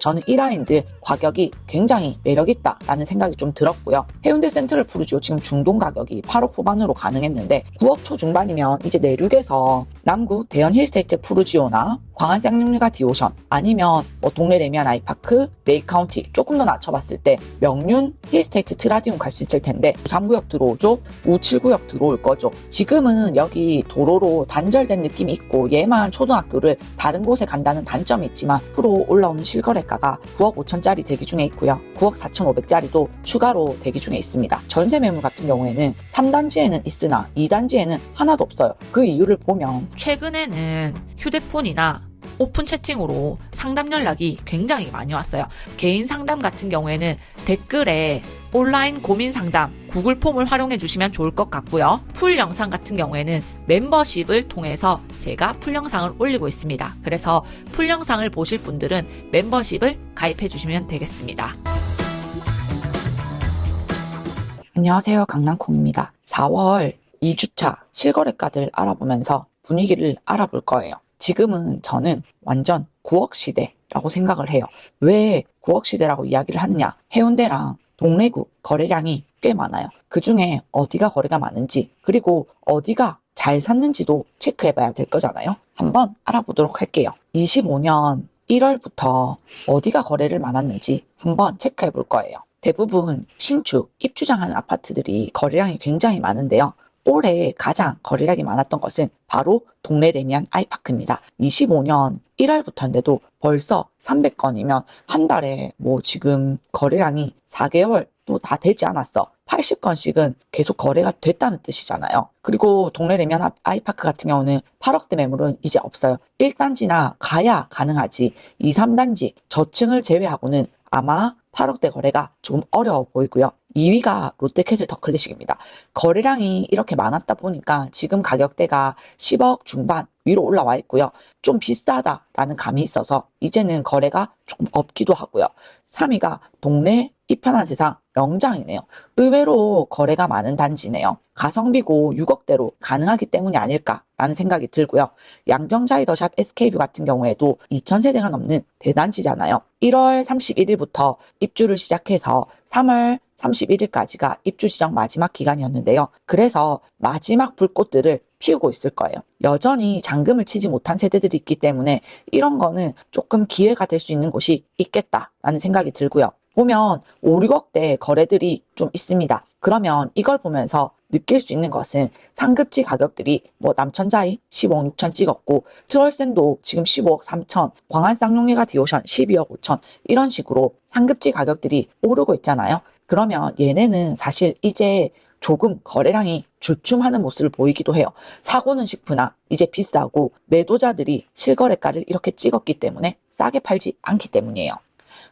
저는 이 라인들 가격이 굉장히 매력있다 라는 생각이 좀 들었고요. 해운대 센트럴 푸르지오 지금 중동 가격이 8억 후반으로 가능했는데 9억 초중반이면 이제 내륙에서 남구 대연 힐스테이트 푸르지오나 광안 쌍용리가 디오션 아니면 뭐 동네 레미안 아이파크 네이 카운티 조금 더 낮춰봤을 때 명륜 힐스테이트 트라디움 갈 수 있을 텐데 3구역 들어오죠? 우7구역 들어올 거죠. 지금은 여기 도로로 단절된 느낌이 있고 얘만 초등학교를 다른 곳에 간다는 단점이 있지만 앞으로 올라오는 실거래 가가 9억 5천짜리 대기 중에 있고요. 9억 4천5백짜리도 추가로 대기 중에 있습니다. 전세 매물 같은 경우에는 3단지에는 있으나 2단지에는 하나도 없어요. 그 이유를 보면 최근에는 휴대폰이나 오픈 채팅으로 상담 연락이 굉장히 많이 왔어요. 개인 상담 같은 경우에는 댓글에 온라인 고민 상담 구글 폼을 활용해 주시면 좋을 것 같고요. 풀 영상 같은 경우에는 멤버십을 통해서 제가 풀 영상을 올리고 있습니다. 그래서 풀 영상을 보실 분들은 멤버십을 가입해 주시면 되겠습니다. 안녕하세요 강남콩입니다 4월 2주차 실거래가들 알아보면서 분위기를 알아볼 거예요 지금은 저는 완전 9억 시대라고 생각을 해요. 왜 9억 시대라고 이야기를 하느냐? 해운대랑 동래구 거래량이 꽤 많아요. 그 중에 어디가 거래가 많은지, 그리고 어디가 잘 샀는지도 체크해 봐야 될 거잖아요. 한번 알아보도록 할게요. 25년 1월부터 어디가 거래를 많았는지 한번 체크해 볼 거예요. 대부분 신축, 입주장하는 아파트들이 거래량이 굉장히 많은데요. 올해 가장 거래량이 많았던 것은 바로 동네 레미안 아이파크입니다. 25년 1월부터인데도 벌써 300건이면 한 달에 뭐 지금 거래량이 4개월 또 다 되지 않았어. 80건씩은 계속 거래가 됐다는 뜻이잖아요. 그리고 동네 레미안 아이파크 같은 경우는 8억대 매물은 이제 없어요. 1단지나 가야 가능하지. 2, 3단지 저층을 제외하고는 아마 8억대 거래가 조금 어려워 보이고요. 2위가 롯데캐슬 더클래식입니다. 거래량이 이렇게 많았다 보니까 지금 가격대가 10억 중반 위로 올라와 있고요. 좀 비싸다라는 감이 있어서 이제는 거래가 조금 없기도 하고요. 3위가 동네 이편한 세상 명장이네요. 의외로 거래가 많은 단지네요. 가성비고 6억대로 가능하기 때문이 아닐까라는 생각이 들고요. 양정자이더샵 SK뷰 같은 경우에도 2,000세대가 넘는 대단지잖아요. 1월 31일부터 입주를 시작해서 3월 31일까지가 입주 시장 마지막 기간이었는데요. 그래서 마지막 불꽃들을 피우고 있을 거예요. 여전히 잔금을 치지 못한 세대들이 있기 때문에 이런 거는 조금 기회가 될 수 있는 곳이 있겠다라는 생각이 들고요. 보면 5, 6억대 거래들이 좀 있습니다. 그러면 이걸 보면서 느낄 수 있는 것은 상급지 가격들이 뭐 남천자이 15억 6천 찍었고 트월센도 지금 15억 3천 광안 쌍용리가 디오션 12억 5천 이런 식으로 상급지 가격들이 오르고 있잖아요. 그러면 얘네는 사실 이제 조금 거래량이 주춤하는 모습을 보이기도 해요. 사고는 식프나 이제 비싸고 매도자들이 실거래가를 이렇게 찍었기 때문에 싸게 팔지 않기 때문이에요.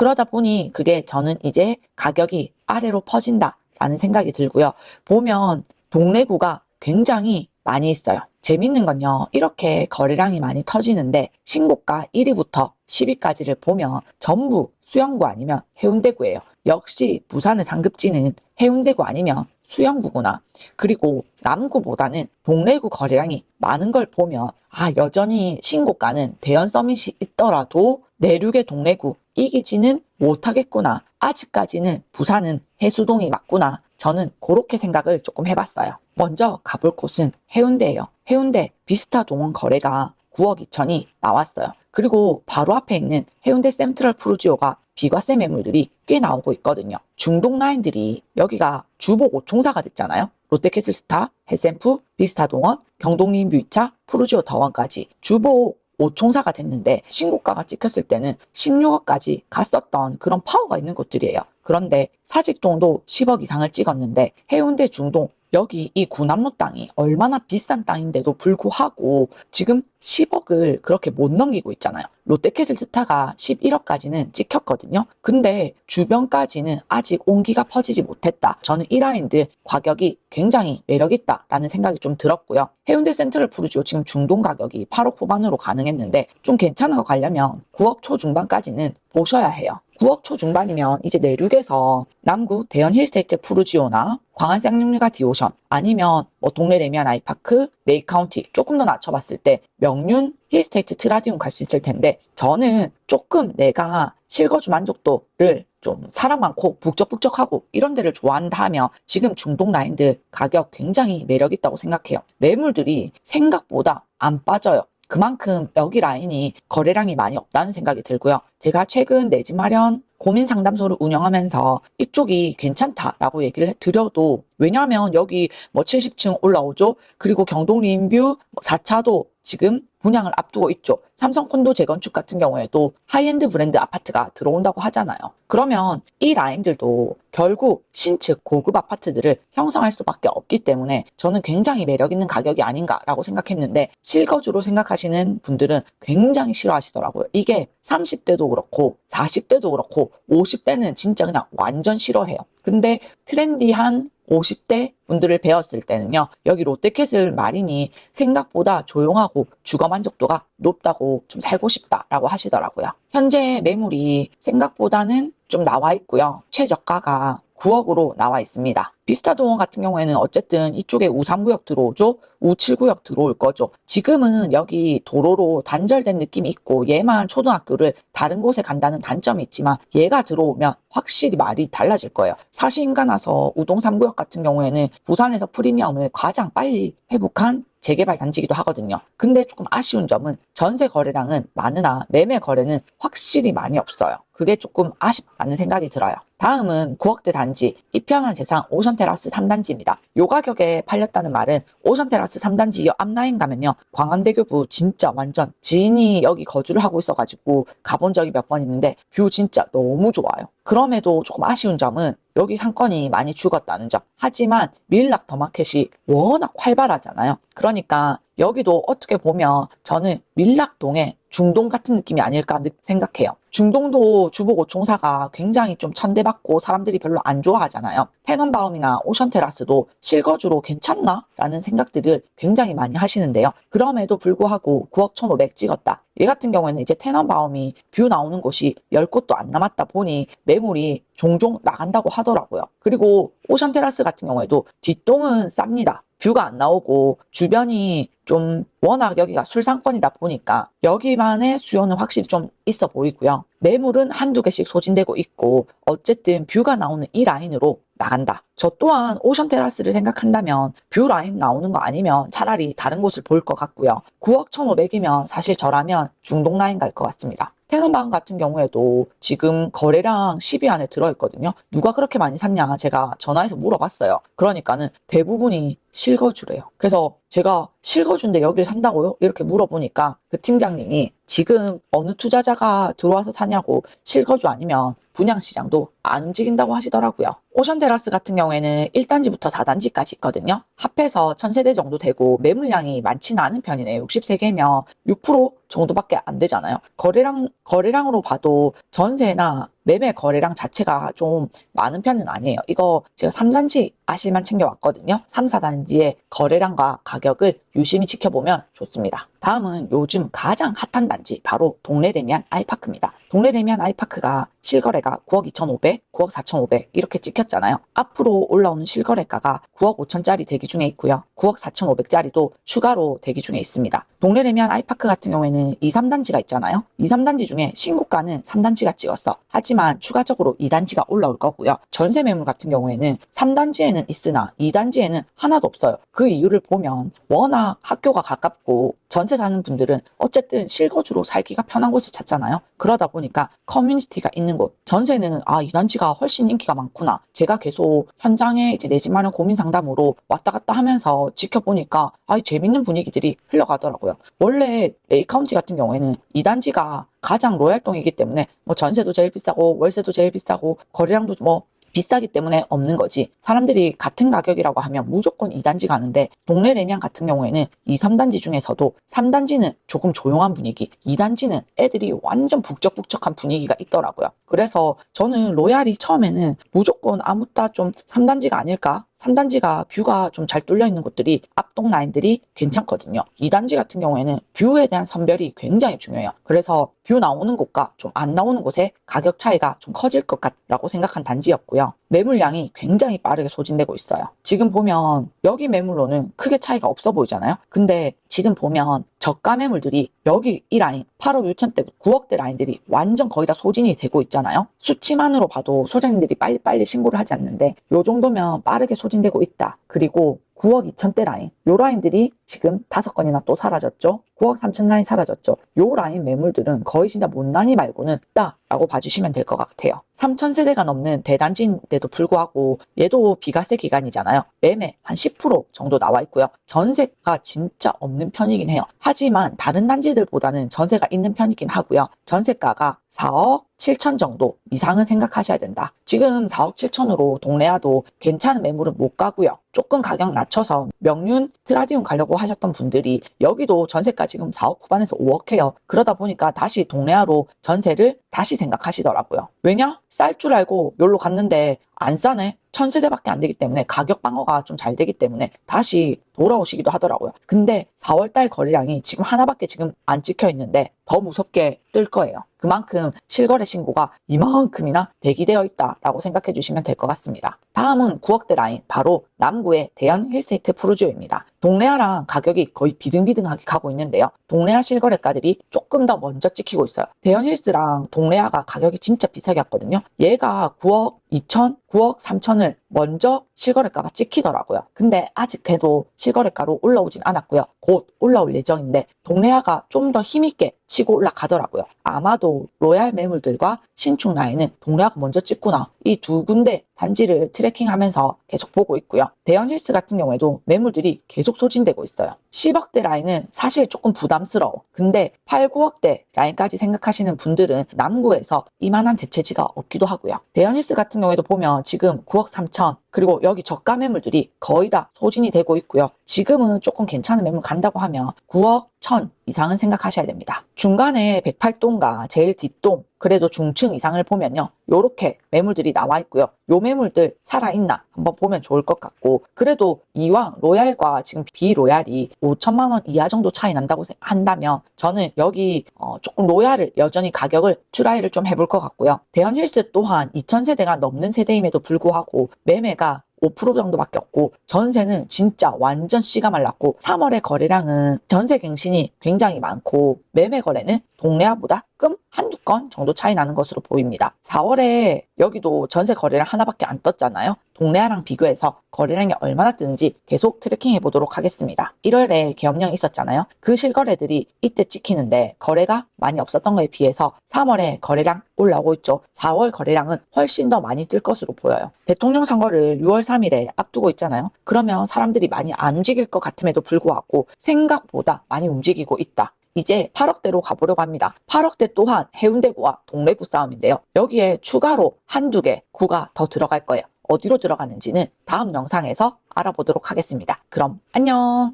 그러다 보니 그게 저는 이제 가격이 아래로 퍼진다라는 생각이 들고요. 보면 동래구가 굉장히 많이 있어요. 재밌는 건요. 이렇게 거래량이 많이 터지는데 신고가 1위부터 10위까지를 보면 전부 수영구 아니면 해운대구예요. 역시 부산의 상급지는 해운대구 아니면 수영구구나. 그리고 남구보다는 동래구 거래량이 많은 걸 보면 아 여전히 신고가는 대연 서밋이 있더라도 내륙의 동래구 이기지는 못하겠구나. 아직까지는 부산은 해수동이 맞구나. 저는 그렇게 생각을 조금 해봤어요. 먼저 가볼 곳은 해운대예요. 해운대 비스타 동원 거래가 9억 2천이 나왔어요. 그리고 바로 앞에 있는 해운대 센트럴 푸르지오가 비과세 매물들이 꽤 나오고 있거든요. 중동 라인들이 여기가 주복 5총사가 됐잖아요. 롯데캐슬스타, 헬센프, 비스타 동원, 경동림 뮤이차, 푸르지오 더원까지 주복 5총사가 됐는데 신고가가 찍혔을 때는 16억까지 갔었던 그런 파워가 있는 곳들이에요. 그런데 사직동도 10억 이상을 찍었는데 해운대 중동 여기 이 구남로 땅이 얼마나 비싼 땅인데도 불구하고 지금 10억을 그렇게 못 넘기고 있잖아요. 롯데캐슬 스타가 11억까지는 찍혔거든요. 근데 주변까지는 아직 온기가 퍼지지 못했다. 저는 이 라인들 가격이 굉장히 매력있다라는 생각이 좀 들었고요. 해운대 센트럴 푸르지오 지금 중동 가격이 8억 후반으로 가능했는데 좀 괜찮은 거 가려면 9억 초중반까지는 보셔야 해요. 9억 초중반이면 이제 내륙에서 남구 대연 힐스테이트 푸르지오나 광안 쌍용리가 디오션 아니면 뭐 동네 레미안 아이파크 레이 카운티 조금 더 낮춰봤을 때 명륜 힐스테이트 트라디움 갈 수 있을 텐데 저는 조금 내가 실거주 만족도를 좀 사람 많고 북적북적하고 이런 데를 좋아한다 하면 지금 중동 라인들 가격 굉장히 매력 있다고 생각해요. 매물들이 생각보다 안 빠져요. 그만큼 여기 라인이 거래량이 많이 없다는 생각이 들고요. 제가 최근 내 집 마련 고민 상담소를 운영하면서 이쪽이 괜찮다라고 얘기를 드려도 왜냐하면 여기 뭐 70층 올라오죠. 그리고 경동 리인뷰 4차도 지금 분양을 앞두고 있죠. 삼성 콘도 재건축 같은 경우에도 하이엔드 브랜드 아파트가 들어온다고 하잖아요. 그러면 이 라인들도 결국 신축 고급 아파트들을 형성할 수밖에 없기 때문에 저는 굉장히 매력 있는 가격이 아닌가라고 생각했는데 실거주로 생각하시는 분들은 굉장히 싫어하시더라고요. 이게 30대도 그렇고 40대도 그렇고 50대는 진짜 그냥 완전 싫어해요. 근데 트렌디한 50대 분들을 배웠을 때는요, 여기 롯데캐슬 마린이 생각보다 조용하고 주거 만족도가 높다고 좀 살고 싶다라고 하시더라고요. 현재 매물이 생각보다는 좀 나와 있고요. 최저가가 9억으로 나와 있습니다. 비스타동원 같은 경우에는 어쨌든 이쪽에 우3구역 들어오죠? 우7구역 들어올 거죠. 지금은 여기 도로로 단절된 느낌이 있고 얘만 초등학교를 다른 곳에 간다는 단점이 있지만 얘가 들어오면 확실히 말이 달라질 거예요. 사시인가 나서 우동 3구역 같은 경우에는 부산에서 프리미엄을 가장 빨리 회복한 재개발 단지이기도 하거든요. 근데 조금 아쉬운 점은 전세 거래량은 많으나 매매 거래는 확실히 많이 없어요. 그게 조금 아쉽다는 생각이 들어요. 다음은 9억대 단지 이편한 세상 오션 테라스 3단지입니다. 요 가격에 팔렸다는 말은 오션 테라스 3단지 요 앞라인 가면요. 광안대교부 진짜 완전 지인이 여기 거주를 하고 있어가지고 가본 적이 몇 번 있는데 뷰 진짜 너무 좋아요. 그럼에도 조금 아쉬운 점은 여기 상권이 많이 죽었다는 점. 하지만 밀락 더마켓이 워낙 활발하잖아요. 그러니까 여기도 어떻게 보면 저는 밀락동의 중동 같은 느낌이 아닐까 생각해요. 중동도 주보 고총사가 굉장히 좀 천대받고 사람들이 별로 안 좋아하잖아요. 테넌바움이나 오션테라스도 실거주로 괜찮나? 라는 생각들을 굉장히 많이 하시는데요. 그럼에도 불구하고 9억 1,500 찍었다. 얘 같은 경우에는 이제 테넌바움이 뷰 나오는 곳이 10곳도 안 남았다 보니 매물이 종종 나간다고 하더라고요. 그리고 오션테라스 같은 경우에도 뒷동은 쌉니다. 뷰가 안 나오고 주변이 좀 워낙 여기가 술상권이다 보니까 여기만의 수요는 확실히 좀 있어 보이고요. 매물은 한두 개씩 소진되고 있고 어쨌든 뷰가 나오는 이 라인으로 나간다. 저 또한 오션 테라스를 생각한다면 뷰 라인 나오는 거 아니면 차라리 다른 곳을 볼 것 같고요. 9억 1,500이면 사실 저라면 중동 라인 갈 것 같습니다. 테넌방 같은 경우에도 지금 거래량 10위 안에 들어있거든요. 누가 그렇게 많이 샀냐 제가 전화해서 물어봤어요. 그러니까는 대부분이 실거주래요. 그래서 제가 실거주인데 여기를 산다고요? 이렇게 물어보니까 그 팀장님이 지금 어느 투자자가 들어와서 사냐고 실거주 아니면 분양시장도 안 움직인다고 하시더라고요. 오션테라스 같은 경우에는 1단지부터 4단지까지 있거든요. 합해서 1000세대 정도 되고 매물량이 많지는 않은 편이네요. 63개면 6% 정도밖에 안 되잖아요. 거래량, 거래량으로 봐도 전세나 매매 거래량 자체가 좀 많은 편은 아니에요. 이거 제가 3단지 아실만 챙겨왔거든요. 3, 4단지의 거래량과 가격을 유심히 지켜보면 좋습니다. 다음은 요즘 가장 핫한 단지 바로 동래 레미안 아이파크입니다. 동래 레미안 아이파크가 실거래가 9억 2,500, 9억 4,500 이렇게 찍혔잖아요. 앞으로 올라오는 실거래가가 9억 5천짜리 대기 중에 있고요. 9억 4,500짜리도 추가로 대기 중에 있습니다. 동래 레미안 아이파크 같은 경우에는 2, 3단지가 있잖아요. 2, 3단지 중에 신고가는 3단지가 찍었어. 하지 만 추가적으로 2단지가 올라올 거고요. 전세 매물 같은 경우에는 3단지에는 있으나 2단지에는 하나도 없어요. 그 이유를 보면 워낙 학교가 가깝고 전세 사는 분들은 어쨌든 실거주로 살기가 편한 곳을 찾잖아요. 그러다 보니까 커뮤니티가 있는 곳. 전세는 아, 이 단지가 훨씬 인기가 많구나. 제가 계속 현장에 이제 내 집 마련 고민 상담으로 왔다 갔다 하면서 지켜보니까 아, 재밌는 분위기들이 흘러가더라고요. 원래 레이카운티 같은 경우에는 이 단지가 가장 로얄동이기 때문에 뭐 전세도 제일 비싸고 월세도 제일 비싸고 거래량도 뭐 비싸기 때문에 없는 거지. 사람들이 같은 가격이라고 하면 무조건 2단지 가는데 동네 레미안 같은 경우에는 2, 3단지 중에서도 3단지는 조금 조용한 분위기, 2단지는 애들이 완전 북적북적한 분위기가 있더라고요. 그래서 저는 로얄이 처음에는 무조건 아무따 좀 3단지가 아닐까? 3단지가 뷰가 좀 잘 뚫려 있는 곳들이 앞동 라인들이 괜찮거든요. 2단지 같은 경우에는 뷰에 대한 선별이 굉장히 중요해요. 그래서 뷰 나오는 곳과 좀 안 나오는 곳의 가격 차이가 좀 커질 것 같라고 생각한 단지였고요. 매물량이 굉장히 빠르게 소진되고 있어요. 지금 보면 여기 매물로는 크게 차이가 없어 보이잖아요. 근데 지금 보면 저가 매물들이 여기 이 라인 8억 6천대 9억대 라인들이 완전 거의 다 소진이 되고 있잖아요. 수치만으로 봐도 소장님들이 빨리빨리 신고를 하지 않는데 요 정도면 빠르게 소진되고 있다. 그리고 9억 2천대 라인 요 라인들이 지금 다섯 건이나 또 사라졌죠. 9억 3천 라인 사라졌죠. 요 라인 매물들은 거의 진짜 못난이 말고는 없다라고 봐주시면 될 것 같아요. 3천 세대가 넘는 대단지인데도 불구하고 얘도 비과세 기간이잖아요. 매매 한 10% 정도 나와 있고요. 전세가 진짜 없는 편이긴 해요. 하지만 다른 단지들보다는 전세가 있는 편이긴 하고요. 전세가가 4억 7천 정도 이상은 생각하셔야 된다. 지금 4억 7천으로 동래아도 괜찮은 매물은 못 가고요. 조금 가격 낮춰서 명륜 트라디움 가려고 하셨던 분들이 여기도 전세가 지금 4억 후반에서 5억 해요. 그러다 보니까 다시 동래아로 전세를 다시 생각하시더라고요. 왜냐? 쌀 줄 알고 여기로 갔는데 안 싸네? 천세대밖에 안 되기 때문에 가격 방어가 좀 잘 되기 때문에 다시 돌아오시기도 하더라고요. 근데 4월달 거래량이 지금 하나밖에 지금 안 찍혀 있는데 더 무섭게 뜰 거예요. 그만큼 실거래 신고가 이만큼이나 대기되어 있다라고 생각해 주시면 될 것 같습니다. 다음은 9억대 라인 바로 남구의 대연 힐스테이트 프루지오입니다. 동래아랑 가격이 거의 비등비등하게 가고 있는데요. 동래아 실거래가들이 조금 더 먼저 찍히고 있어요. 대연 힐스랑 동 래아가 가격이 진짜 비싸게 왔거든요. 얘가 9억 2천, 9억 3천을 먼저 실거래가가 찍히더라고요. 근데 아직 그래도 실거래가로 올라오진 않았고요. 곧 올라올 예정인데 동래아가 좀 더 힘있게 치고 올라가더라고요. 아마도 로얄 매물들과 신축 라인은 동래아가 먼저 찍구나. 이 두 군데 단지를 트래킹하면서 계속 보고 있고요. 대연 힐스 같은 경우에도 매물들이 계속 소진되고 있어요. 10억대 라인은 사실 조금 부담스러워. 근데 8, 9억대 라인까지 생각하시는 분들은 남구에서 이만한 대체지가 없기도 하고요. 대연 힐스 같은 경우에도 보면 지금 9억 3천 그리고 여기 저가 매물들이 거의 다 소진이 되고 있고요. 지금은 조금 괜찮은 매물 간다고 하면 9억 1000 이상은 생각하셔야 됩니다. 중간에 108동과 제일 뒷동 그래도 중층 이상을 보면요. 요렇게 매물들이 나와 있고요. 요 매물들 살아있나 한번 보면 좋을 것 같고 그래도 이왕 로얄과 지금 비로얄이 5천만 원 이하 정도 차이 난다고 생- 한다면 저는 여기 어, 조금 로얄을 여전히 가격을 추라이를 좀 해볼 것 같고요. 대현 힐스 또한 2,000세대가 넘는 세대임에도 불구하고 매매가 5% 정도밖에 없고 전세는 진짜 완전 씨가 말랐고 3월의 거래량은 전세 갱신이 굉장히 많고 매매 거래는 동래아보다 끔 한두 건 정도 차이 나는 것으로 보입니다. 4월에 여기도 전세 거래량 하나밖에 안 떴잖아요. 동래아랑 비교해서 거래량이 얼마나 뜨는지 계속 트래킹해 보도록 하겠습니다. 1월에 계엄령이 있었잖아요. 그 실거래들이 이때 찍히는데 거래가 많이 없었던 거에 비해서 3월에 거래량 올라오고 있죠. 4월 거래량은 훨씬 더 많이 뜰 것으로 보여요. 대통령 선거를 6월 3일에 앞두고 있잖아요. 그러면 사람들이 많이 안 움직일 것 같음에도 불구하고 생각보다 많이 움직이고 있다. 이제 8억대로 가보려고 합니다. 8억대 또한 해운대구와 동래구 싸움인데요. 여기에 추가로 한두 개 구가 더 들어갈 거예요. 어디로 들어가는지는 다음 영상에서 알아보도록 하겠습니다. 그럼 안녕!